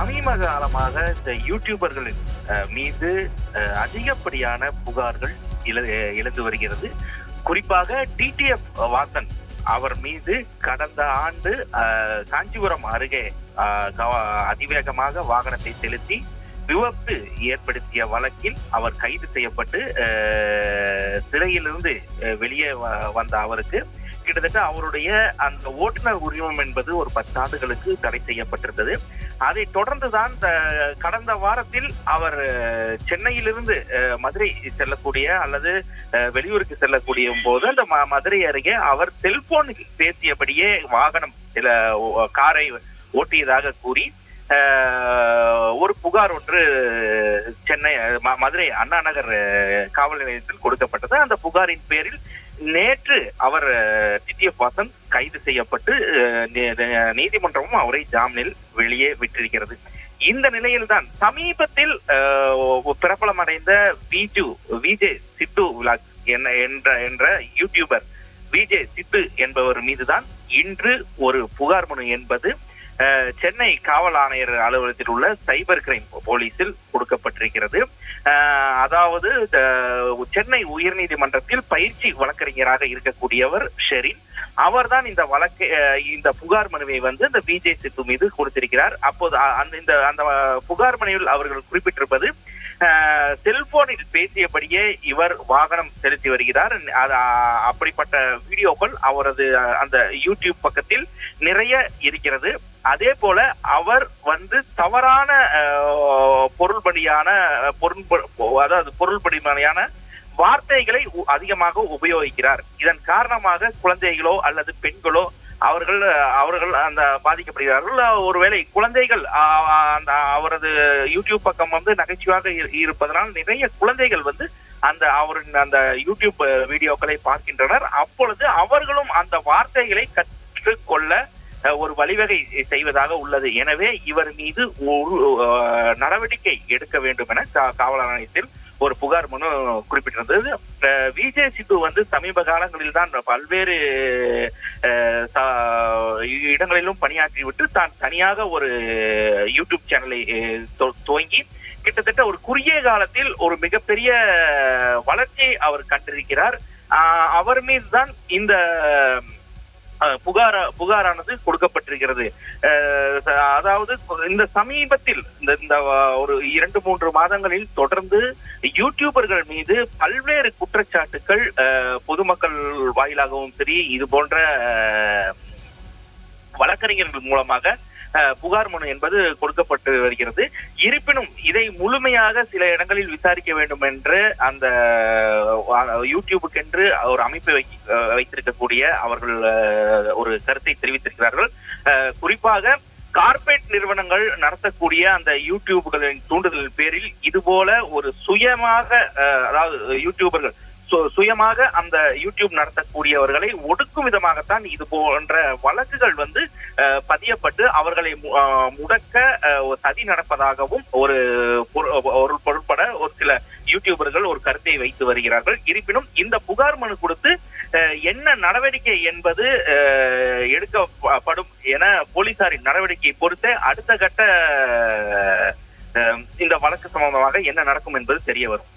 சமீப காலமாக இந்த யூடியூபர்களின் மீது அதிகப்படியான புகார்கள் எழுந்து வருகிறது. குறிப்பாக டிடிஎஃப் வாசன் அவர் மீது கடந்த ஆண்டு காஞ்சிபுரம் அருகே அதிவேகமாக வாகனத்தை செலுத்தி விபத்து ஏற்படுத்திய வழக்கில் அவர் கைது செய்யப்பட்டு சிறையிலிருந்து வெளியே வ- வந்த அவருக்கு கிட்டத்தட்ட அவருடைய அந்த ஓட்டுநர் உரிமம் என்பது ஒரு பத்தாண்டுகளுக்கு தடை செய்யப்பட்டிருந்தது. அதை தொடர்ந்துதான் இந்த- கடந்த வாரத்தில் அவர் சென்னையிலிருந்து மதுரை செல்லக்கூடிய அல்லது வெளியூருக்கு செல்லக்கூடிய போது அந்த ம- மதுரை அருகே அவர் செல்போனில் பேசியபடியே வாகனம் சில காரை ஓட்டியதாக கூறி ஒரு புகார் ஒன்று சென்னை மதுரை அண்ணா நகர் காவல் நிலையத்தில் கொடுக்கப்பட்டது. அந்த புகாரின் பேரில் நேற்று அவர் டிடிஎஃப் வாசன் கைது செய்யப்பட்டு நீ- நீதிமன்றமும் அவரை ஜாமீனில் வெளியே விட்டிருக்கிறது. இந்த நிலையில்தான் சமீபத்தில் பிரபலமடைந்த விஜு விஜே சித்து விலாக் என்ன- என்ற என்ற யூடியூபர் விஜே சித்து என்பவர் மீதுதான் இன்று ஒரு புகார் மனு என்பது சென்னை காவல் ஆணையர் அலுவலகத்தில் உள்ள சைபர் கிரைம் போலீஸில் கொடுக்கப்பட்டிருக்கிறது. அதாவது சென்னை உயர்நீதிமன்றத்தில் பயிற்சி வழக்கறிஞராக இருக்கக்கூடியவர் ஷெரின். அவர்தான் இந்த வழக்கு இந்த புகார் மனுவை வந்து இந்த விஜய் சித்து மீது கொடுத்திருக்கிறார். அப்போது அந்த இந்த அந்த புகார் மனுவில் அவர்கள் குறிப்பிட்டிருப்பது செல்போனில் பேசியபடியே இவர் வாகனம் செலுத்தி வருகிறார். அது, அப்படிப்பட்ட வீடியோக்கள் அவரது அந்த யூடியூப் பக்கத்தில் நிறைய இருக்கிறது. அதே போல அவர் வந்து தவறான பொருள்படியான பொருள் அதாவது பொருள்படியான வார்த்தைகளை உ- அதிகமாக உபயோகிக்கிறார். இதன் காரணமாக குழந்தைகளோ அல்லது பெண்களோ அவர்கள் அவர்கள் அந்த பாதிக்கப்படுகிறார்கள். ஒருவேளை குழந்தைகள் அந்த அவரது யூடியூப் பக்கம் வந்து நகைச்சுவாக இரு- இருப்பதனால் நிறைய குழந்தைகள் வந்து அந்த அவரின் அந்த யூடியூப் வீடியோக்களை பார்க்கின்றனர். அப்பொழுது அவர்களும் அந்த வார்த்தைகளை கற்றுக்கொள்ள ஒரு வழிவகை செய்வதாக உள்ளது. எனவே இவர் மீது ஒரு நடவடிக்கை எடுக்க வேண்டும் என காவல் ஆணையத்தில் ஒரு புகார் மனு குறிப்பிட்டிருந்தது. விஜய் சித்து வந்து சமீப காலங்களில் தான் பல்வேறு இடங்களிலும் பணியாற்றிவிட்டு தான் தனியாக ஒரு யூடியூப் சேனலை துவங்கி கிட்டத்தட்ட ஒரு குறுகிய காலத்தில் ஒரு மிகப்பெரிய வளர்ச்சியை அவர் கண்டிருக்கிறார். அவர் மீது தான் இந்த புகார புகாரானது கொடுக்கப்பட்டிருக்கிறது. அதாவது இந்த சமீபத்தில் இந்த இந்த ஒரு இரண்டு மூன்று மாதங்களில் தொடர்ந்து யூடியூபர்கள் மீது பல்வேறு குற்றச்சாட்டுகள் பொதுமக்கள் வாயிலாகவும் சரி இது போன்ற வழக்கறிஞர்கள் மூலமாக புகார் மனு என்பது கொடுக்கப்பட்டு வருகிறது. இருப்பினும் இதை முழுமையாக சில இடங்களில் விசாரிக்க வேண்டும் என்று அந்த யூடியூபுக்கு யூடியூபுக்கென்று ஒரு அமைப்பை வை- வைத்திருக்கக்கூடிய அவர்கள் ஒரு கருத்தை தெரிவித்திருக்கிறார்கள். குறிப்பாக கார்பரேட் நிறுவனங்கள் நடத்தக்கூடிய அந்த யூடியூபுகளின் தூண்டுதலின் பேரில் இதுபோல ஒரு சுயமாக அதாவது யூடியூபர்கள் சுயமாக அந்த யூடியூப் நடத்தக்கூடியவர்களை ஒடுக்கும் விதமாகத்தான் இது போன்ற வழக்குகள் வந்து பதியப்பட்டு அவர்களை முடக்க ஒரு சதி நடப்பதாகவும் ஒரு பொரு- ஒரு பொருட்பட ஒரு சில யூடியூபர்கள் ஒரு கருத்தை வைத்து வருகிறார்கள். இருப்பினும் இந்த புகார் மனு கொடுத்து என்ன நடவடிக்கை என்பது எடுக்கப்படும் என போலீசாரின் நடவடிக்கையை பொறுத்து அடுத்த கட்ட இந்த வழக்கு சம்பந்தமாக என்ன நடக்கும் என்பது தெரிய வரும்.